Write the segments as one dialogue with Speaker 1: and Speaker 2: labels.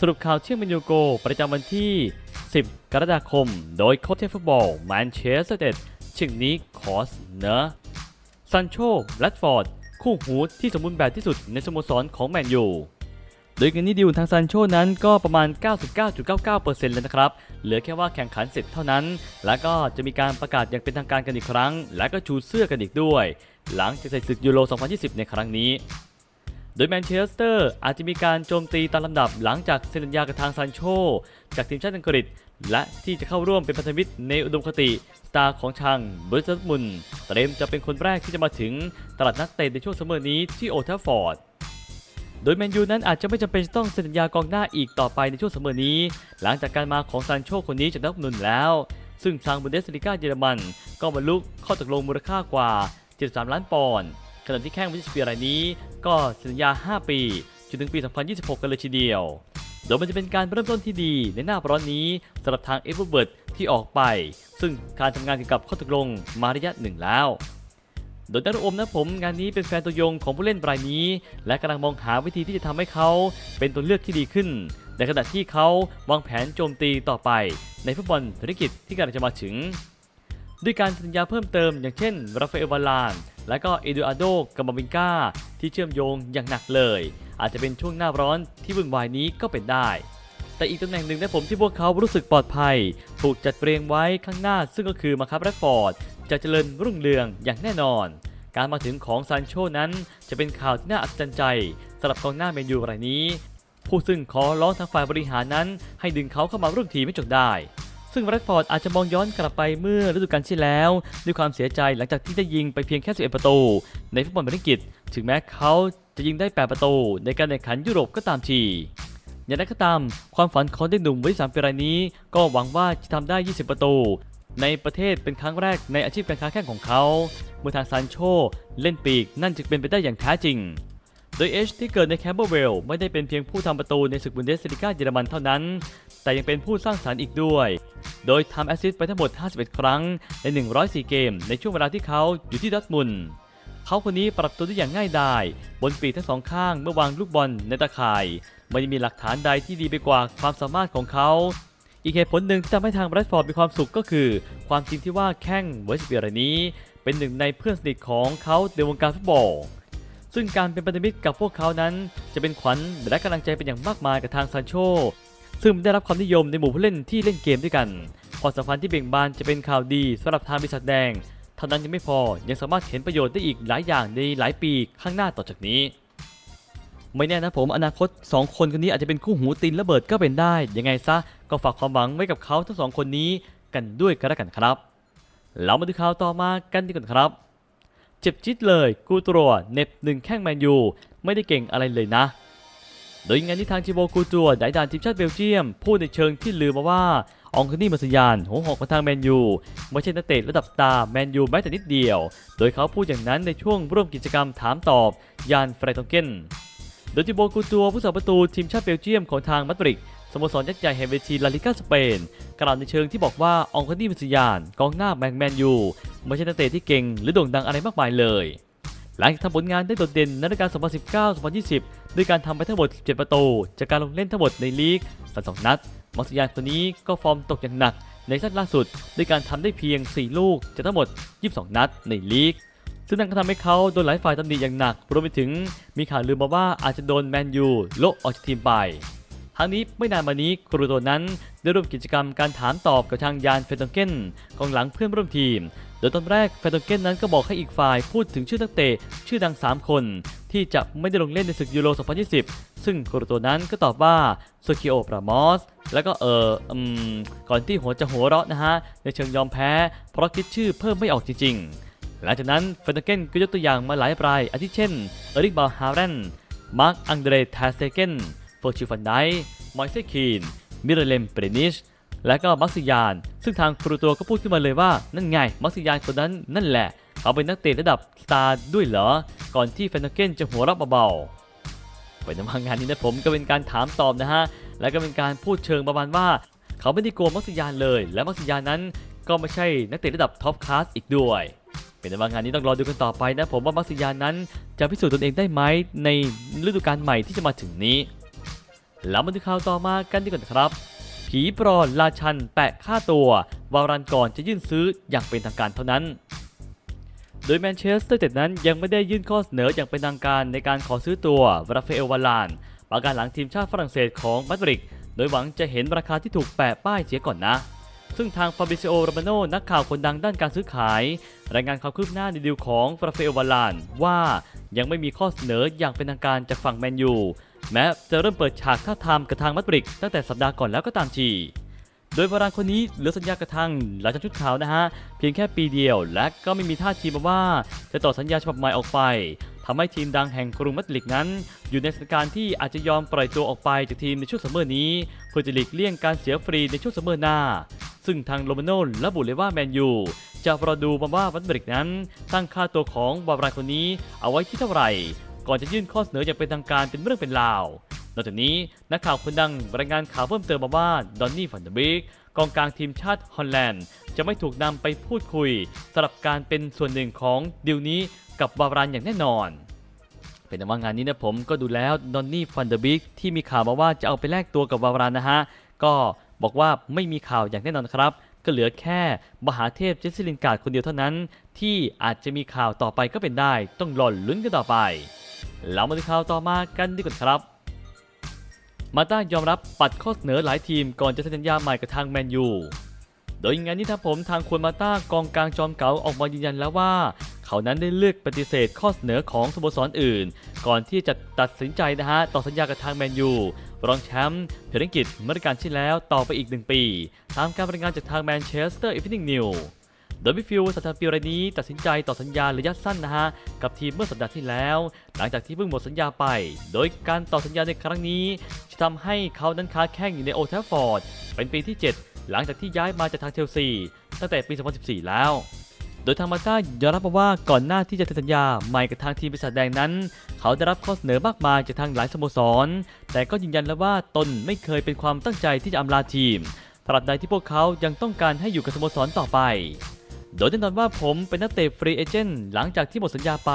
Speaker 1: สรุปข่าวเที่ยงเมนยูโก ประจำวันที่ 10 กรกฎาคม โดยโค้ชเทฟุตบอลแมนเชสเตอร์เดชึงนี้คอสเนอะซันโชแรดฟอร์ด คู่หูที่สมบูรณ์แบบที่สุดในสโมสรของแมนยู โดยเงินนี้ดิวทางซันโชนั้นก็ประมาณ 99.99%เลยนะครับ เหลือแค่ว่าแข่งขันเสร็จเท่านั้น แล้วก็จะมีการประกาศอย่างเป็นทางการกันอีกครั้ง และก็ชูเสื้อกันอีกด้วย หลังจากเสร็จศึกยูโร 2020 ในครั้งนี้ โดยแมนเชสเตอร์อาจจะมีการโจมตีตามลำดับหลังจากเซ็นสัญญากับทางซันโชจากทีมชาติอังกฤษ และที่จะเข้าร่วมเป็นพันธมิตรในอุดมคติ สตาร์ของชางบริสมุนเตรียมจะเป็นคนแรกที่จะมาถึงตลาดนักเตะในช่วงซัมอนี้ที่โอทาฟฟอร์ดโดยแมนยูนั้นอาจจะไม่จำเป็นต้องเซ็นสัญญากองหน้าอีกต่อไปในช่วงซัมอนี้ หลังจากการมาของซานโชคนนี้จากนักหนุนแล้ว ซึ่งทางบุนเดสลิก้าเยอรมัน ก็บรรลุข้อตกลงมูลค่ากว่า 73 ล้านปอนด์ ขณะที่แข้งวิสเปียรายนี้ ก็สัญญา 5 ปีจนถึงปี 2026 กันเลยทีเดียว โดยมันจะเป็นการเริ่มต้นที่ดีในหน้าร้อนนี้สำหรับทางเอเวอร์เบิร์ตที่ออกไป ซึ่งการทำงานเกี่ยวกับข้อตกลงมาระยะหนึ่งแล้ว โดยนักรบนะผมงานนี้เป็นแฟนตัวยงของผู้เล่นรายนี้ และกำลังมองหาวิธีที่จะทำให้เขาเป็นตัวเลือกที่ดีขึ้นในขณะที่เขาวางแผนโจมตีต่อไป ในฟุตบอลธุรกิจที่กำลังจะมาถึง ด้วยการสัญญาเพิ่มเติมอย่างเช่น ราฟาเอลวาลาน และก็เอดูอาร์โดกามาวินกาที่เชื่อมโยงอย่างหนักเลย อาจจะเป็นช่วงหน้าร้อนที่วุ่นวายนี้ก็เป็นได้ แต่อีกตำแหน่งหนึ่งนะผมที่พวกเขารู้สึกปลอดภัย ถูกจัดเรียงไว้ข้างหน้าซึ่งก็คือมาคับแรดฟอร์ดจะเจริญรุ่งเรืองอย่างแน่นอน การมาถึงของซานโชนั้นจะเป็นข่าวที่น่าอัศจรรย์ใจสำหรับกองหน้าเมนยูรายนี้ ผู้ซึ่งขอร้องทางฝ่ายบริหารนั้น ให้ดึงเขาเข้ามาร่วมทีมไม่จบได้ ซึ่งแรดฟอร์ดอาจจะมองย้อนกลับไปเมื่อฤดูกาลที่แล้ว ด้วยความเสียใจหลังจากที่ได้ยิงไปเพียงแค่ 11 ประตู ในฟุตบอลบริกิตถึงแม้เขาจะยิงได้ 8 ประตู ในการแข่งขันยุโรปก็ตามทีอย่างไรก็ตาม ความฝันของเด็กหนุ่มวัย3ปีรายนี้ ก็หวังว่าจะทำได้ 20 ประตู ในประเทศเป็นครั้งแรกในอาชีพการค้าแข่งของเขาเมื่อทางซานโชเล่นปีกนั่นจึงเป็นไปได้อย่างแท้จริง โดยเอชที่เกิดในแคมเบอร์เวลไม่ได้เป็นเพียงผู้ทำประตูในศึกบุนเดสลิก้าเยอรมันเท่านั้น แต่ยังเป็นผู้สร้างสรรค์อีกด้วย โดยทำแอสซิสต์ไปทั้งหมด 51 ครั้งใน 104 เกม ในช่วงเวลาที่เขาอยู่ที่ดอร์ทมุนเขาคนนี้ปรับตัวได้อย่างง่ายดายบนปีกทั้งสองข้างเมื่อวางลูกบอลในตะข่ายไม่มีหลักฐานใดที่ดีไปกว่าความสามารถของเขา อีกเหตุผลหนึ่งที่ทำให้ทางแรดฟอร์ดมีความสุขก็คือ ความจริงที่ว่าแข้งเวสเปียร์นี้ เป็นหนึ่งในเพื่อนสนิทของเขาในวงการฟุตบอลซึ่งการเป็นพันธมิตรกับพวกเขานั้น จะเป็นขวัญและกำลังใจเป็นอย่างมากมายกับทางซานโช ซึ่งได้รับความนิยมในหมู่ผู้เล่นที่เล่นเกมด้วยกันความสัมพันธ์ที่เบ่งบานจะเป็นข่าวดีสำหรับทางบริษัทแดงเท่านั้นยังไม่พอยังสามารถเห็นประโยชน์ได้อีกหลายอย่างในหลายปีข้างหน้าต่อจากนี้ ไม่แน่นะผมอนาคต 2 คนคนนี้อาจจะเป็นคู่หูตีนระเบิดก็เป็นได้ ยังไงซะก็ฝากความหวังไว้กับเขาทั้งสองคนนี้กันด้วยกันแล้วกันครับ เรามาดูข่าวต่อมากันดีกว่าครับ เจ็บจิตเลย กูตรัวเน็บหนึ่งแข้งแมนยู ไม่ได้เก่งอะไรเลยนะ โดยงานที่ทางชิโบกูจัวได้ด่านทีมชาติเบลเยียม พูดในเชิงที่ลือมาว่า อองคนี่มาสยานหัวหอกของทางแมนยูไม่ใช่นักเตะระดับสตาร์แมนยูแม้แต่นิดเดียว โดยเขาพูดอย่างนั้นในช่วงร่วมกิจกรรมถามตอบยานเฟรตองเกนโดยจิโบกูจัวผู้สาประตูทีมชาติเบลเยียมของทางมาดริดสโมสรยักษ์ใหญ่แห่งเวทีลาลิกาสเปนกล่าวในเชิงที่บอกว่าอองคนี่มาสยานกองหน้าแมงแมนยูไม่ใช่นักเตะที่เก่งหรือโด่งดังอะไรมากมายเลย หลังจากทำผลงานได้โดดเด่นในฤดูกาล 2019-2020 ด้วยการทำไปทั้งหมด 17 ประตู จากการลงเล่นทั้งหมดในลีก 32 นัดมักซิยานคนนี้ก็ฟอร์มตกอย่างหนักในซีซั่นล่าสุดด้วยการทำได้เพียง 4 ลูกจากทั้งหมด 22 นัดในลีก ซึ่งนั่นก็ทำให้เขาโดนหลายฝ่ายตำหนิอย่างหนัก รวมไปถึงมีข่าวลือมาว่าอาจจะโดนแมนยูโละออกจากทีมไปทั้งนี้ไม่นานมานี้ครูโตนั้นได้ร่วมกิจกรรมการถามตอบกับทางยานเฟตองเกนกองหลังเพื่อนร่วมทีม โดยตอนแรกเฟตองเกนนั้นก็บอกให้อีกฝ่ายพูดถึงชื่อนักเตะชื่อดัง 3 คน ที่จะไม่ได้ลงเล่นในศึกยูโร 2020 ซึ่งครูโตนั้นก็ตอบว่าโซคิโอปรามอสแล้วก็เอออืมก่อนที่หัวจะหัวเราะนะฮะ ในเชิงยอมแพ้ เพราะคิดชื่อเพิ่มไม่ออกจริงๆ หลังจากนั้นเฟนเกนก็ยกตัวอย่างมาหลายราย อาทิเช่น เอริกบาฮาเรนมาร์คอังเดรทาเซเกนโฟชิฟันไดมอยเซคีนมิเรเลมเปรนิช และก็มักซิยาน ซึ่งทางครูตัวก็พูดขึ้นมาเลยว่า นั่นไง มักซิยานคนนั้นนั่นแหละ เขาเป็นนักเตะระดับสตาร์ด้วยเหรอ ก่อนที่เฟนเกนจะหัวเราะเบาๆไปในงานนี้นะผมก็เป็นการถามตอบนะฮะ และก็เป็นการพูดเชิงประมาณว่า เขาไม่ได้กลัวมักซิยานเลย และมักซิยานนั้น ก็ไม่ใช่นักเตะระดับท็อปคลาสอีกด้วยเป็นในวางานนี้ต้องรอดูกันต่อไปนะผมว่ามักซิยานนั้นจะพิสูจน์ตนเองได้ไหมในฤดูกาลใหม่ที่จะมาถึงนี้ แล้วมาดูข่าวต่อมากันดีกว่าครับ ผีปลอดราชันแปะค่าตัว วารันก่อนจะยื่นซื้ออย่างเป็นทางการเท่านั้น โดยแมนเชสเตอร์เต็ดนั้นยังไม่ได้ยื่นข้อเสนออย่างเป็นทางการในการขอซื้อตัวราฟาเอลวาลานประการหลังทีมชาติฝรั่งเศสของมาดริดโดยหวังจะเห็นราคาที่ถูกแปะป้ายเสียก่อนนะ ซึ่งทางฟาบิซิโอโรมาโนนักข่าวคนดังด้านการซื้อขาย รายงานความคืบหน้าในดีลของราฟาเอลวาลานว่ายังไม่มีข้อเสนออย่างเป็นทางการจากฝั่งแมนยู แม้จะเริ่มเปิดฉากท่าทามกับทางมาดริดตั้งแต่สัปดาห์ก่อนแล้วก็ตามทีโดยวารานคนนี้เหลือสัญญากระทั่งหลังจากชุดขาวนะฮะ เพียงแค่ปีเดียว และก็ไม่มีท่าทีมาว่า จะต่อสัญญาฉบับใหม่ออกไปทำให้ทีมดังแห่งกรุงมาดริดนั้น อยู่ในสถานการณ์ที่อาจจะยอมปล่อยตัวออกไปจากทีมในช่วงซัมเมอร์นี้เพื่อจะหลีกเลี่ยงการเสียฟรีในช่วงซัมเมอร์หน้า ซึ่งทางโรมาโนระบุเลยว่าแมนยูจะรอดูมาว่ามาดริดนั้น ตั้งค่าตัวของวารานคนนี้เอาไว้ที่เท่าไหร่ ก่อนจะยื่นข้อเสนออย่างเป็นทางการเป็นเรื่องเป็นราว นอกจากนี้นักข่าวคนดังรายงานข่าวเพิ่มเติมมาว่าดอนนี่ฟันเดอร์บิกกองกลางทีมชาติฮอลแลนด์ จะไม่ถูกนำไปพูดคุยสำหรับการเป็นส่วนหนึ่งของดีลนี้กับบาวารานอย่างแน่นอน เป็นแต่ว่างานนี้นะผมก็ดูแล้วดอนนี่ฟันเดอร์บิกที่มีข่าวมาว่าจะเอาไปแลกตัวกับบาวารานนะฮะ ก็บอกว่าไม่มีข่าวอย่างแน่นอนครับ ก็เหลือแค่มหาเทพเจสซิลินการ์ดคนเดียวเท่านั้น ที่อาจจะมีข่าวต่อไปก็เป็นได้ ต้องรอลุ้นกันต่อไป เรามาดูข่าวต่อมากันดีกว่าครับ มาต้ายอมรับปัดข้อเสนอหลายทีมก่อนจะเซ็นสัญญาใหม่กับทางแมนยู โดยงานนี้ทางผมทางควรมาต้ากองกลางจอมเก๋าออกมายืนยันแล้วว่า เขานั้นได้เลือกปฏิเสธข้อเสนอของสโมสรอื่น ก่อนที่จะตัดสินใจนะฮะต่อสัญญากับทางแมนยูรองแชมป์เพรียงกิจเมื่อฤดูกาลที่แล้วต่อไปอีก1ปี ตามการรายงานจากทางแมนเชสเตอร์อีฟนิ่งนิว โดยมิฟิลสัตว์ปีรายนี้ตัดสินใจต่อสัญญาระยะสั้นนะฮะ กับทีมเมื่อสัปดาห์ที่แล้ว หลังจากที่เพิ่งหมดสัญญาไป โดยการต่อสัญญาในครั้งนี้ จะทำให้เขานั้นค้าแข่งอยู่ในโอลด์แทฟฟอร์ด เป็นปีที่ 7 หลังจากที่ย้ายมาจากทางเชลซีตั้งแต่ปี 2014 แล้ว โดยทางมาต้ายอมรับมาว่าก่อนหน้าที่จะเซ็นสัญญาใหม่กับทางทีมปีศาจแดงนั้น เขาได้รับข้อเสนอมากมายจากทางหลายสโมสร แต่ก็ยืนยันแล้วว่าตนไม่เคยเป็นความตั้งใจที่จะอำลาทีมตราบใดที่พวกเขายังต้องการให้อยู่กับสโมสรต่อไป โดยแน่นอนว่าผมเป็นนักเตะฟรีเอเจนต์หลังจากที่หมดสัญญาไป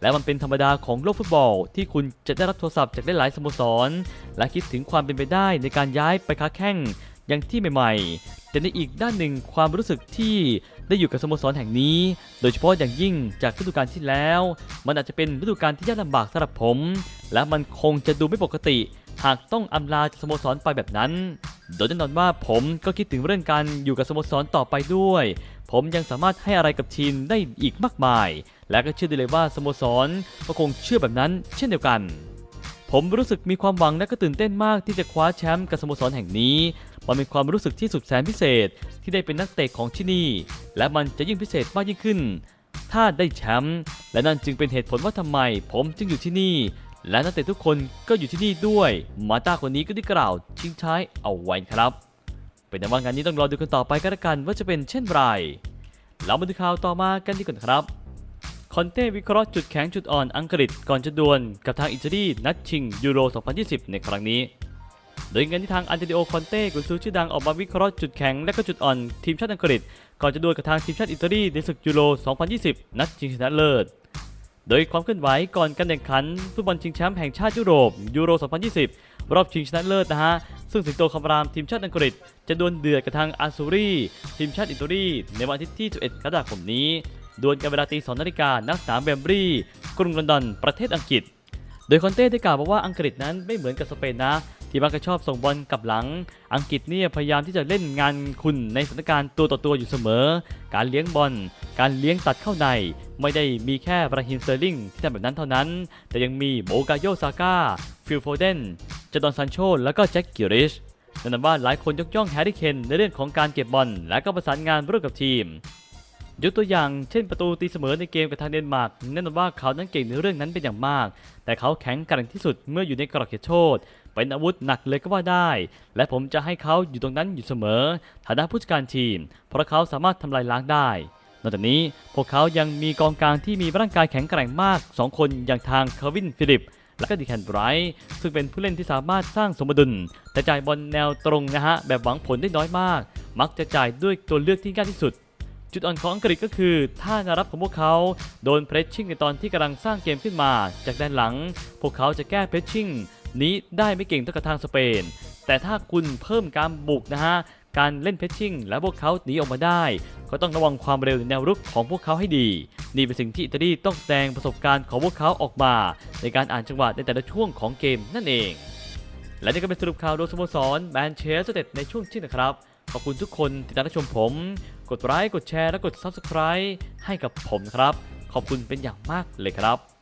Speaker 1: และมันเป็นธรรมดาของโลกฟุตบอล ที่คุณจะได้รับโทรศัพท์จากหลายๆสโมสร และคิดถึงความเป็นไปได้ในการย้ายไปค้าแข่งอย่างที่ใหม่ๆ แต่ในอีกด้านหนึ่งความรู้สึกที่ได้อยู่กับสโมสรแห่งนี้ โดยเฉพาะอย่างยิ่งจากฤดูกาลที่แล้ว มันอาจจะเป็นฤดูกาลที่ยากลำบากสำหรับผม และมันคงจะดูไม่ปกติ หากต้องอำลาสโมสรไปแบบนั้น โดยแน่นอนว่าผมก็คิดถึงเรื่องการอยู่กับสโมสรต่อไปด้วย ผมยังสามารถให้อะไรกับทีมได้อีกมากมาย และก็เชื่อได้เลยว่าสโมสรก็คงเชื่อแบบนั้น เช่นเดียวกัน ผมรู้สึกมีความหวังและก็ตื่นเต้นมากที่จะคว้าแชมป์กับสโมสรแห่งนี้มันเป็นความรู้สึกที่สุดแสนพิเศษที่ได้เป็นนักเตะของที่นี่ และมันจะยิ่งพิเศษมากยิ่งขึ้น ถ้าได้แชมป์และนั่นจึงเป็นเหตุผลว่าทำไม ผมจึงอยู่ที่นี่ และนักเตะทุกคนก็อยู่ที่นี่ด้วย มาตาคนนี้ก็ได้กล่าวทิ้งท้ายเอาไว้ครับ เป็นแต่ว่างานนี้ต้องรอดูกันต่อไปก็แล้วกันว่าจะเป็นเช่นไรเรามาดูข่าวต่อมากันดีกว่าครับ คอนเต้วิเคราะห์จุดแข็งจุดอ่อนอังกฤษก่อนจะดวลกับทางอิตาลีนัดชิงยูโร 2020 ในครั้งนี้ โดยงานที่ทางอันเตโอคอนเต้กุนซือชื่อดังออกมาวิเคราะห์จุดแข็งและก็จุดอ่อนทีมชาติอังกฤษ ก่อนจะดวลกับทางทีมชาติอิตาลีในศึกยูโร 2020 นัดชิงชนะเลิศ โดยความเคลื่อนไหวก่อนการแข่งขันฟุตบอลชิงแชมป์แห่งชาติยุโรปยูโร 2020 รอบชิงชนะเลิศนะฮะ ซึ่งสิงโตคำรามทีมชาติอังกฤษ จะดวลเดือดกับทางอาซูรีทีมชาติอิตาลีในวันอาทิตย์ที่ 11กรกฎาคมนี้ดวลกันเวลาตีสองนาฬิกานักสนามเบมบรียกรุงลอนดอน ประเทศอังกฤษ โดยคอนเต้ได้กล่าวบอกว่าอังกฤษนั้นไม่เหมือนกับสเปนนะ ที่มักจะชอบส่งบอลกลับหลัง อังกฤษเนี่ยพยายามที่จะเล่นงานคุณในสถานการณ์ตัวต่อตัวอยู่เสมอ การเลี้ยงบอล การเลี้ยงตัดเข้าใน ไม่ได้มีแค่บราฮิมเตอร์ลิงที่ทำแบบนั้นเท่านั้น แต่ยังมีโบกาโยซาก้า ฟิลโฟเดนจดอนซันโช แล้วก็แจ็คกิริชนั่นนว่าหลายคนยกย่องแฮร์รี่เคนในเรื่องของการเก็บบอลและก็ประสานงานร่วมกับทีมยกตัวอย่างเช่นประตูตีเสมอในเกมกับทางเดนมาร์กแน่นอนว่าเขานั้นเก่งในเรื่องนั้นเป็นอย่างมาก แต่เขาแข็งแกร่งที่สุดเมื่ออยู่ในกรอบเขตโทษ เป็นอาวุธหนักเลยก็ว่าได้ และผมจะให้เขาอยู่ตรงนั้นอยู่เสมอ ฐานะผู้จัดการทีม เพราะเขาสามารถทำลายล้างได้ นอกจากนี้พวกเขายังมีกองกลางที่มีร่างกายแข็งแกร่งมาก 2 คนอย่างทางเควินฟิลิปและก็ดิแคนไบรท์ซึ่งเป็นผู้เล่นที่สามารถสร้างสมดุลแต่จ่ายบอลแนวตรงนะฮะ แบบหวังผลได้น้อยมาก มักจะจ่ายด้วยตัวเลือกที่ง่ายที่สุด จุดอ่อนของอังกฤษก็คือถ้านวรับของพวกเขา โดนเพรสชิ่งในตอนที่กำลังสร้างเกมขึ้นมา จากด้านหลัง พวกเขาจะแก้เพรสชิ่ง นี้ได้ไม่เก่งเท่ากับทางสเปน แต่ถ้าคุณเพิ่มการบุกนะฮะการเล่นเพชชิ่งและพวกเขาหนีออกมาได้ ก็ต้องระวังความเร็วในแนวรุกของพวกเขาให้ดี นี่เป็นสิ่งที่อิตาลีต้องแสดงประสบการณ์ของพวกเขาออกมา ในการอ่านจังหวะในแต่ละช่วงของเกมนั่นเอง และนี่ก็เป็นสรุปข่าวโดยสโมสรแมนเชสเตอร์เต็ดในช่วงที่นะครับ ขอบคุณทุกคนที่ติดตามชมผม กดไลค์กดแชร์และกด Subscribe ให้กับผมครับ ขอบคุณเป็นอย่างมากเลยครับ